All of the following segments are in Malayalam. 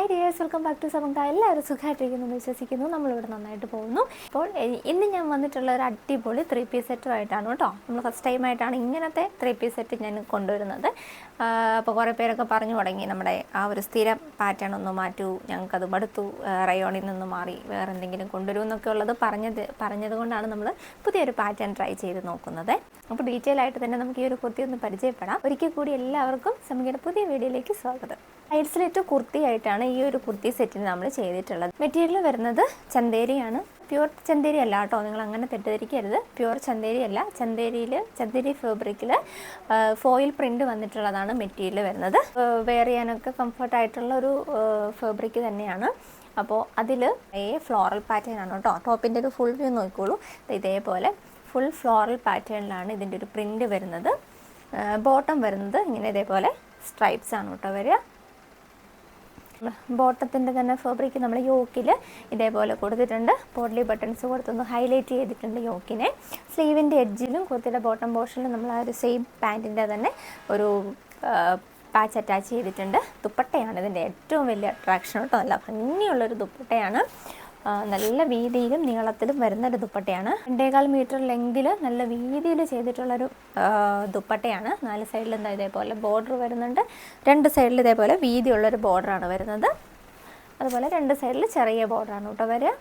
Hi dears welcome back to സമങ്ക എല്ലാവരും സുഖമായിട്ടിരിക്കുന്നു. എന്ന് വിശ്വസിക്കുന്നു. നമ്മളിവിടെ നന്നായിട്ട് പോകുന്നു. അപ്പോൾ ഇന്ന് ഞാൻ വന്നിട്ടുള്ള ഒരു അടിപൊളി ത്രീ പീസ് സെറ്റുമായിട്ടാണ് കേട്ടോ. നമ്മൾ ഫസ്റ്റ് ടൈമായിട്ടാണ് ഇങ്ങനത്തെ ത്രീ പീസ് സെറ്റ് ഞാൻ കൊണ്ടുവരുന്നത്. അപ്പോൾ കുറേ പേരൊക്കെ പറഞ്ഞു തുടങ്ങി. നമ്മുടെ ആ ഒരു സ്ഥിരം പാറ്റേൺ ഒന്ന് മാറ്റൂ. ഞങ്ങൾക്കത് മടുത്തു. റയോണിൽ നിന്ന് മാറി വേറെ എന്തെങ്കിലും കൊണ്ടുവരൂ എന്നൊക്കെ ഉള്ളത് പറഞ്ഞത് പറഞ്ഞത് കൊണ്ടാണ് നമ്മൾ പുതിയൊരു പാറ്റേൺ ട്രൈ ചെയ്ത് നോക്കുന്നത്. അപ്പോൾ ഡീറ്റെയിൽ ആയിട്ട് തന്നെ നമുക്ക് ഈ ഒരു കുർത്തി ഒന്ന് പരിചയപ്പെടാം. ഒരിക്കൽ കൂടി എല്ലാവർക്കും സമീകയുടെ പുതിയ വീഡിയോയിലേക്ക് സ്വാഗതം. ഹൈഡ്സ്ലെറ്റ് കുർത്തിയായിട്ടാണ് ഈ ഒരു കുർത്തി സെറ്റിന് നമ്മൾ ചെയ്തിട്ടുള്ളത്. മെറ്റീരിയൽ വരുന്നത് ചന്തേരിയാണ്. പ്യുവർ ചന്തേരി അല്ല കേട്ടോ നിങ്ങൾ അങ്ങനെ തെറ്റിദ്ധരിക്കരുത്. പ്യുവർ ചന്തേരി അല്ല ചന്തേരിയിൽ ചന്തേരി ഫാബ്രിക്കിൽ ഫോയിൽ പ്രിന്റ് വന്നിട്ടുള്ളതാണ് മെറ്റീരിയൽ വരുന്നത്. വെയർ ചെയ്യാനൊക്കെ കംഫർട്ട് ആയിട്ടുള്ള ഒരു ഫാബ്രിക് തന്നെയാണ്. അപ്പോൾ അതിൽ ഏ ഫ്ലോറൽ പാറ്റേൺ ആണ് കേട്ടോ. ടോപ്പിന്റെ ഒരു ഫുൾ വ്യൂ നോക്കിക്കോളൂ. ഇതേപോലെ ഫുൾ ഫ്ലോറൽ പാറ്റേണിലാണ് ഇതിന്റെ ഒരു പ്രിന്റ് വരുന്നത്. ബോട്ടം വരുന്നത്. ഇങ്ങനെ ഇതേപോലെ സ്ട്രൈപ്സ് ആണ് കേട്ടോ വരിക. ബോട്ടത്തിന്റെ തന്നെ ഫാബ്രിക് നമ്മൾ യോക്കിൽ ഇതേപോലെ കൊടുത്തിട്ടുണ്ട്. പോഡ്ലി ബട്ടൺസ് കൊടുത്തൊന്ന് ഹൈലൈറ്റ് ചെയ്തിട്ടുണ്ട് യോക്കിനെ. സ്ലീവിന്റെ എഡ്ജിലും കുർത്തിയുടെ ബോട്ടം പോർഷനിലും നമ്മൾ ആ ഒരു സെയിം പാന്റിന്റെ തന്നെ ഒരു പാച്ച് അറ്റാച്ച് ചെയ്തിട്ടുണ്ട്. ദുപ്പട്ടയാണ് ഇതിന്റെ ഏറ്റവും വലിയ അട്രാക്ഷൻ കേട്ടോ. നല്ല ഭംഗിയുള്ളൊരു ദുപ്പട്ടയാണ്. നല്ല വീതിയിലും നീളത്തിലും വരുന്ന ഒരു ദുപ്പട്ടയാണ്. രണ്ടേകാൽ മീറ്റർ ലെങ്തിൽ നല്ല വീതിയിൽ ചെയ്തിട്ടുള്ളൊരു ദുപ്പട്ടയാണ്. നാല് സൈഡിൽ എന്താ ഇതേപോലെ ബോർഡർ വരുന്നുണ്ട്. രണ്ട് സൈഡിൽ ഇതേപോലെ വീതിയുള്ളൊരു ബോർഡറാണ് വരുന്നത്. അതുപോലെ രണ്ട് സൈഡിൽ ചെറിയ ബോർഡറാണ് കേട്ടോ വരിക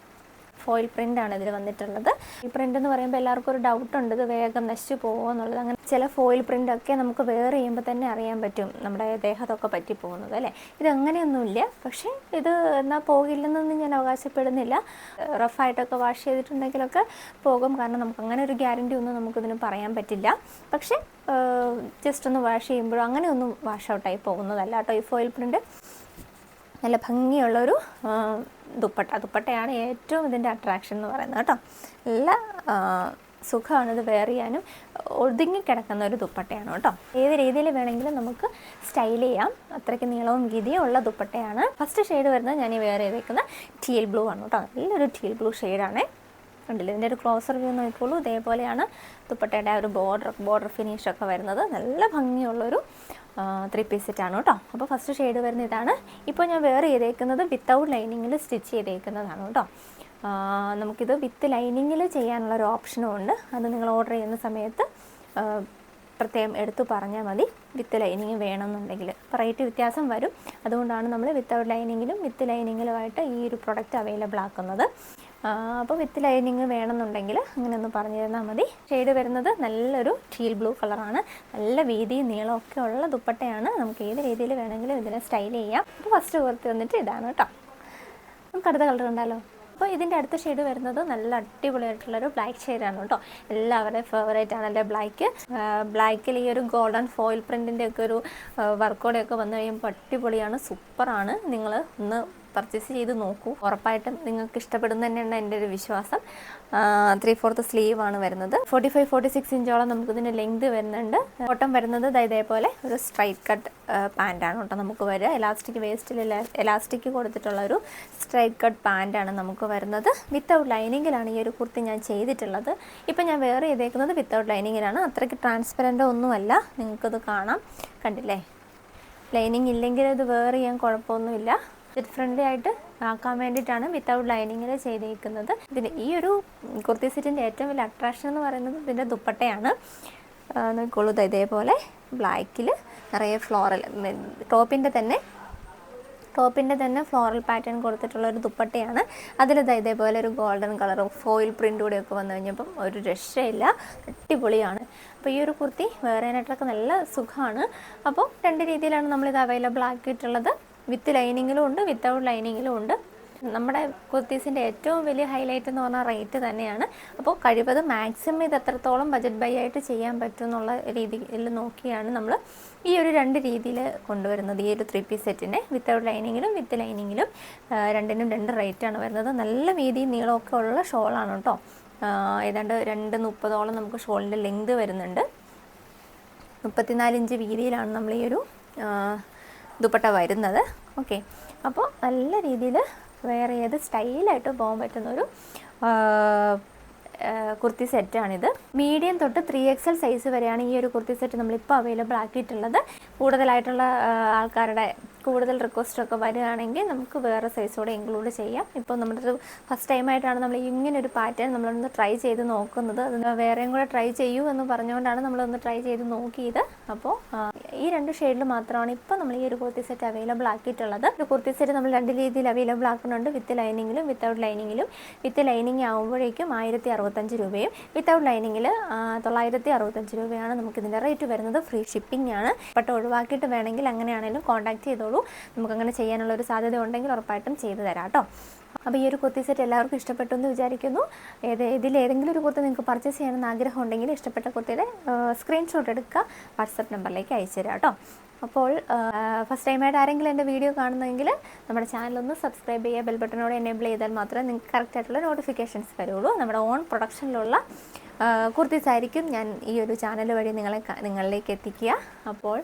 ഫോയിൽ പ്രിന്റ് ആണ് ഇതിൽ വന്നിട്ടുള്ളത്. ഈ പ്രിന്റ് എന്ന് പറയുമ്പോൾ എല്ലാവർക്കും ഒരു ഡൗട്ട് ഉണ്ട്. ഇത് വേഗം നശിച്ചു പോകുമോ എന്നുള്ളത്. അങ്ങനെ ചില ഫോയിൽ പ്രിന്റ് ഒക്കെ നമുക്ക് വേറെ ചെയ്യുമ്പോൾ തന്നെ അറിയാൻ പറ്റും നമ്മുടെ ദേഹത്തൊക്കെ പറ്റി പോകുന്നത് അല്ലേ? ഇത് അങ്ങനെയൊന്നുമില്ല. പക്ഷേ ഇത് എന്നാൽ പോകില്ലെന്നൊന്നും ഞാൻ അവകാശപ്പെടുന്നില്ല. റഫായിട്ടൊക്കെ വാഷ് ചെയ്തിട്ടുണ്ടെങ്കിലൊക്കെ പോകും. കാരണം നമുക്ക് അങ്ങനെ ഒരു ഗ്യാരണ്ടി ഒന്നും നമുക്കിതിന് പറയാൻ പറ്റില്ല. പക്ഷേ ജസ്റ്റ് ഒന്ന് വാഷ് ചെയ്യുമ്പോഴും അങ്ങനെയൊന്നും വാഷ് ഔട്ടായി പോകുന്നതല്ല കേട്ടോ ഈ ഫോയിൽ പ്രിന്റ് നല്ല ഭംഗിയുള്ളൊരു ദുപ്പട്ട. ദുപ്പട്ടയാണ് ഏറ്റവും ഇതിന്റെ അട്രാക്ഷൻ എന്ന് പറയുന്നത് കേട്ടോ. നല്ല സുഖമാണ് ഇത് വെയർ ചെയ്യാനും. ഒതുങ്ങി കിടക്കുന്ന ഒരു ദുപ്പട്ടയാണ് കേട്ടോ. ഏത് രീതിയിൽ വേണമെങ്കിലും നമുക്ക് സ്റ്റൈൽ ചെയ്യാം. അത്രയ്ക്ക് നീളവും വീതിയും ഉള്ള ദുപ്പട്ടയാണ്. ഫസ്റ്റ് ഷെയ്ഡ് വരുന്നത് ഞാൻ ഈ വെയർ ചെയ്തേക്കുന്ന ടീൽ ബ്ലൂ ആണ് കേട്ടോ. നല്ലൊരു ടീൽ ബ്ലൂ ഷെയ്ഡാണേ ഉണ്ടല്ലോ ഇതിന്റെ ഒരു ക്ലോസർ വ്യൂ നോക്കിക്കോളൂ. ഇതേപോലെയാണ് ദുപ്പട്ടയുടെ ആ ഒരു ബോർഡർ ബോർഡർ ഫിനിഷൊക്കെ വരുന്നത്. നല്ല ഭംഗിയുള്ളൊരു ത്രീ പീസ് സെറ്റാണ് കേട്ടോ. അപ്പോൾ ഫസ്റ്റ് ഷെയ്ഡ് വരുന്ന ഇതാണ്. ഇപ്പോൾ ഞാൻ വെയർ ചെയ്തേക്കുന്നത് വിത്തൗട്ട് ലൈനിങ്ങിൽ സ്റ്റിച്ച് ചെയ്തേക്കുന്നതാണ് കേട്ടോ. നമുക്കിത് വിത്ത് ലൈനിങ്ങിൽ ചെയ്യാനുള്ള ഒരു ഓപ്ഷനും ഉണ്ട്. അത് നിങ്ങൾ ഓർഡർ ചെയ്യുന്ന സമയത്ത് പ്രത്യേകം എടുത്തു പറഞ്ഞാൽ മതി. വിത്ത് ലൈനിങ് വേണമെന്നുണ്ടെങ്കിൽ റേറ്റ് വ്യത്യാസം വരും. അതുകൊണ്ടാണ് നമ്മൾ വിത്തൗട്ട് ലൈനിങ്ങിലും വിത്ത് ലൈനിങ്ങിലുമായിട്ട് ഈ ഒരു പ്രൊഡക്റ്റ് അവൈലബിൾ ആക്കുന്നത്. അപ്പോൾ വിത്ത് ലൈനിങ് വേണമെന്നുണ്ടെങ്കിൽ അങ്ങനെ ഒന്ന് പറഞ്ഞു തന്നാൽ മതി. ഷെയ്ഡ് വരുന്നത് നല്ലൊരു ടീൽ ബ്ലൂ കളറാണ് നല്ല വീതിയും നീളമൊക്കെ ഉള്ള ദുപ്പട്ടയാണ്. നമുക്ക് ഏത് രീതിയിൽ വേണമെങ്കിലും ഇതിനെ സ്റ്റൈൽ ചെയ്യാം. അപ്പോൾ ഫസ്റ്റ് കുർത്തി വന്നിട്ട് ഇതാണ് കേട്ടോ നമുക്ക് അടുത്ത കളർ ഉണ്ടല്ലോ അപ്പോൾ ഇതിന്റെ അടുത്ത ഷെയ്ഡ് വരുന്നത് നല്ല അടിപൊളിയായിട്ടുള്ളൊരു ബ്ലാക്ക് ഷെയ്ഡാണ് കേട്ടോ എല്ലാവരുടെയും ഫേവറേറ്റ് ആണ് എന്റെ ബ്ലാക്ക് ബ്ലാക്കിൽ ഈ ഒരു ഗോൾഡൻ ഫോയിൽ പ്രിന്റിന്റെ ഒക്കെ ഒരു വർക്കോടെയൊക്കെ വന്നു കഴിയുമ്പോൾ അടിപൊളിയാണ് സൂപ്പറാണ് നിങ്ങൾ ഒന്ന് പർച്ചേസ് ചെയ്ത് നോക്കൂ. ഉറപ്പായിട്ടും നിങ്ങൾക്ക് ഇഷ്ടപ്പെടുന്ന തന്നെയാണ് എന്റെ ഒരു വിശ്വാസം. ത്രീ ഫോർത്ത് സ്ലീവ് ആണ് വരുന്നത്. ഫോർട്ടി ഫൈവ് ഫോർട്ടി സിക്സ് ഇഞ്ചോളം നമുക്ക് ഇതിന്റെ ലെങ്ത് വരുന്നുണ്ട്. ഓട്ടം വരുന്നത് ഇതേപോലെ ഒരു സ്ട്രൈറ്റ് കട്ട് പാന്റാണ് കേട്ടോ നമുക്ക് വരിക. എലാസ്റ്റിക് വേസ്റ്റിൽ എലാസ്റ്റിക് കൊടുത്തിട്ടുള്ള ഒരു സ്ട്രൈറ്റ് കട്ട് പാന്റാണ് നമുക്ക് വരുന്നത്. വിത്തൗട്ട് ലൈനിങ്ങിലാണ് ഈ ഒരു കുർത്തി ഞാൻ ചെയ്തിട്ടുള്ളത്. ഇപ്പം ഞാൻ വേറെ ചെയ്തേക്കുന്നത് വിത്തൗട്ട് ലൈനിങ്ങിലാണ് അത്രയ്ക്ക് ട്രാൻസ്പെറന്റ് ഒന്നുമല്ല. നിങ്ങൾക്കത് കാണാം. കണ്ടില്ലേ? ലൈനിങ് ഇല്ലെങ്കിൽ അത് വേറെ ചെയ്യാൻ കുഴപ്പമൊന്നുമില്ല. ജെറ്റ് ഫ്രണ്ട്ലി ആയിട്ട് ആക്കാൻ വേണ്ടിയിട്ടാണ് വിത്തൗട്ട് ലൈനിങ്ങിൽ ചെയ്തിരിക്കുന്നത് ഇതിന് ഈ ഒരു കുർത്തി സെറ്റിന്റെ ഏറ്റവും വലിയ അട്രാക്ഷൻ എന്ന് പറയുന്നത് ഇതിന്റെ ദുപ്പട്ടയാണ്. നോക്കിക്കോളൂ. ഇതേപോലെ ബ്ലാക്കിൽ നിറയെ ഫ്ലോറൽ ടോപ്പിന്റെ തന്നെ ടോപ്പിന്റെ തന്നെ ഫ്ലോറൽ പാറ്റേൺ കൊടുത്തിട്ടുള്ള ഒരു ദുപ്പട്ടയാണ്. അതിലിത് ഇതേപോലെ ഒരു ഗോൾഡൻ കളറും ഫോയിൽ പ്രിന്റ് കൂടെയൊക്കെ വന്നു കഴിഞ്ഞപ്പം ഒരു രക്ഷയില്ല. അടിപൊളിയാണ്. അപ്പോൾ ഈ ഒരു കുർത്തി വേറേനായിട്ടൊക്കെ നല്ല സുഖമാണ്. അപ്പോൾ രണ്ട് രീതിയിലാണ് നമ്മളിത് അവൈലബിൾ ആക്കിയിട്ടുള്ളത്. വിത്ത് ലൈനിങ്ങിലും ഉണ്ട് വിത്തൗട്ട് ലൈനിങ്ങിലും ഉണ്ട്. നമ്മുടെ കുർത്തീസിന്റെ ഏറ്റവും വലിയ ഹൈലൈറ്റ് എന്ന് പറഞ്ഞാൽ റേറ്റ് തന്നെയാണ്. അപ്പോൾ കഴിവതും മാക്സിമം ഇത് എത്രത്തോളം ബജറ്റ് ബൈ ആയിട്ട് ചെയ്യാൻ പറ്റും എന്നുള്ള രീതിയിൽ നോക്കിയാണ് നമ്മൾ ഈ ഒരു രണ്ട് രീതിയിൽ കൊണ്ടുവരുന്നത്. ഈ ഒരു ത്രീ പീസ് സെറ്റിനെ വിത്തൗട്ട് ലൈനിങ്ങിലും വിത്ത് ലൈനിങ്ങിലും രണ്ടിനും രണ്ട് റേറ്റാണ് വരുന്നത്. നല്ല വീതി നീളമൊക്കെ ഉള്ള ഷോളാണ് കേട്ടോ. ഏതാണ്ട് രണ്ട് മുപ്പതോളം നമുക്ക് ഷോളിന്റെ ലെങ്ത് വരുന്നുണ്ട്. മുപ്പത്തിനാല് ഇഞ്ച് വീതിയിലാണ് നമ്മൾ ഈ ഒരു ദുപ്പട്ട വരുന്നത്. ഓക്കെ അപ്പോൾ നല്ല രീതിയിൽ വേറെ ഏത് സ്റ്റൈലായിട്ട് പോകാൻ പറ്റുന്നൊരു കുർത്തി സെറ്റാണിത് മീഡിയം തൊട്ട് ത്രീ എക്സൽ സൈസ് വരെയാണ് ഈ ഒരു കുർത്തി സെറ്റ് നമ്മളിപ്പോൾ അവൈലബിൾ ആക്കിയിട്ടുള്ളത്. കൂടുതലായിട്ടുള്ള ആൾക്കാരുടെ കൂടുതൽ റിക്വസ്റ്റൊക്കെ വരികയാണെങ്കിൽ നമുക്ക് വേറെ സൈസോടെ ഇൻക്ലൂഡ് ചെയ്യാം. ഇപ്പോൾ നമ്മുടെ ഫസ്റ്റ് ടൈമായിട്ടാണ് നമ്മൾ ഇങ്ങനെ ഒരു പാറ്റേൺ നമ്മളൊന്ന് ട്രൈ ചെയ്ത് നോക്കുന്നത്. അത് വേറെയും കൂടെ ട്രൈ ചെയ്യൂ എന്ന് പറഞ്ഞുകൊണ്ടാണ് നമ്മളൊന്ന് ട്രൈ ചെയ്ത് നോക്കിയത്. അപ്പോൾ ഈ രണ്ട് ഷെയ്ഡിൽ മാത്രമാണ് ഇപ്പോൾ നമ്മൾ ഈ ഒരു കുർത്തി സെറ്റ് അവൈലബിൾ ആക്കിയിട്ടുള്ളത്. ഒരു കുർത്തി സെറ്റ് നമ്മൾ രണ്ട് രീതിയിൽ അവൈലബിൾ ആക്കുന്നുണ്ട്. വിത്ത് ലൈനിങ്ങിലും വിത്തൗട്ട് ലൈനിങ്ങിലും വിത്ത് ലൈനിങ് ആകുമ്പോഴേക്കും ആയിരത്തി അറുപത്തഞ്ച് രൂപയും വിത്തൗട്ട് ലൈനിങ്ങിൽ തൊള്ളായിരത്തി അറുപത്തഞ്ച് രൂപയാണ് നമുക്കിതിന്റെ റേറ്റ് വരുന്നത്. ഫ്രീ ഷിപ്പിംഗ് ആണ്. ബട്ട് ഒഴിവാക്കിയിട്ട് വേണമെങ്കിൽ അങ്ങനെയാണെങ്കിലും കോൺടാക്ട് ചെയ്തോളൂ. നമുക്ക് അങ്ങനെ ചെയ്യാനുള്ള ഒരു സാധ്യത ഉണ്ടെങ്കിൽ ഉറപ്പായിട്ടും ചെയ്തു തരാം കേട്ടോ. അപ്പോൾ ഈ ഒരു കുർത്തി സെറ്റ് എല്ലാവർക്കും ഇഷ്ടപ്പെട്ടു എന്ന് വിചാരിക്കുന്നു. ഏത് ഇതിൽ ഏതെങ്കിലും ഒരു കുർത്തി നിങ്ങൾക്ക് പർച്ചേസ് ചെയ്യണമെന്ന് ആഗ്രഹം ഉണ്ടെങ്കിൽ ഇഷ്ടപ്പെട്ട കുർത്തിയുടെ സ്ക്രീൻഷോട്ട് എടുക്കുക. വാട്സപ്പ് നമ്പറിലേക്ക് അയച്ചു തരാം കേട്ടോ. അപ്പോൾ ഫസ്റ്റ് ടൈമായിട്ട് ആരെങ്കിലും എന്റെ വീഡിയോ കാണുന്നെങ്കിൽ നമ്മുടെ ചാനലൊന്ന് സബ്സ്ക്രൈബ് ചെയ്യുക. ബെൽ ബട്ടനോട് എനേബിൾ ചെയ്താൽ മാത്രമേ നിങ്ങൾക്ക് കറക്റ്റായിട്ടുള്ള നോട്ടിഫിക്കേഷൻസ് വരുള്ളൂ. നമ്മുടെ ഓൺ പ്രൊഡക്ഷനിലുള്ള കുർത്തീസ് ആയിരിക്കും ഞാൻ ഈ ഒരു ചാനൽ വഴി നിങ്ങളെ നിങ്ങളിലേക്ക് എത്തിക്കുക. അപ്പോൾ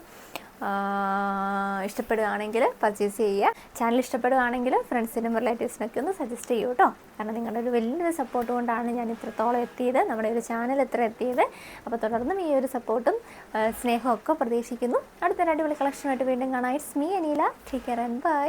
ഇഷ്ടപ്പെടുകയാണെങ്കിൽ പർച്ചേസ് ചെയ്യുക. ചാനൽ ഇഷ്ടപ്പെടുകയാണെങ്കിൽ ഫ്രണ്ട്സിനും റിലേറ്റീവ്സിനൊക്കെ ഒന്ന് സജസ്റ്റ് ചെയ്യൂ കേട്ടോ കാരണം നിങ്ങളുടെ ഒരു വലിയൊരു സപ്പോർട്ട് കൊണ്ടാണ് ഞാൻ ഇത്രത്തോളം എത്തിയത്. നമ്മുടെ ഒരു ചാനൽ ഇത്ര എത്തിയത്. അപ്പോൾ തുടർന്നും ഈ ഒരു സപ്പോർട്ടും സ്നേഹവും ഒക്കെ പ്രതീക്ഷിക്കുന്നു. അടുത്തൊരു അടിപൊളി കളക്ഷനായിട്ട് വീണ്ടും കാണാം. It's me Aneela take care and bye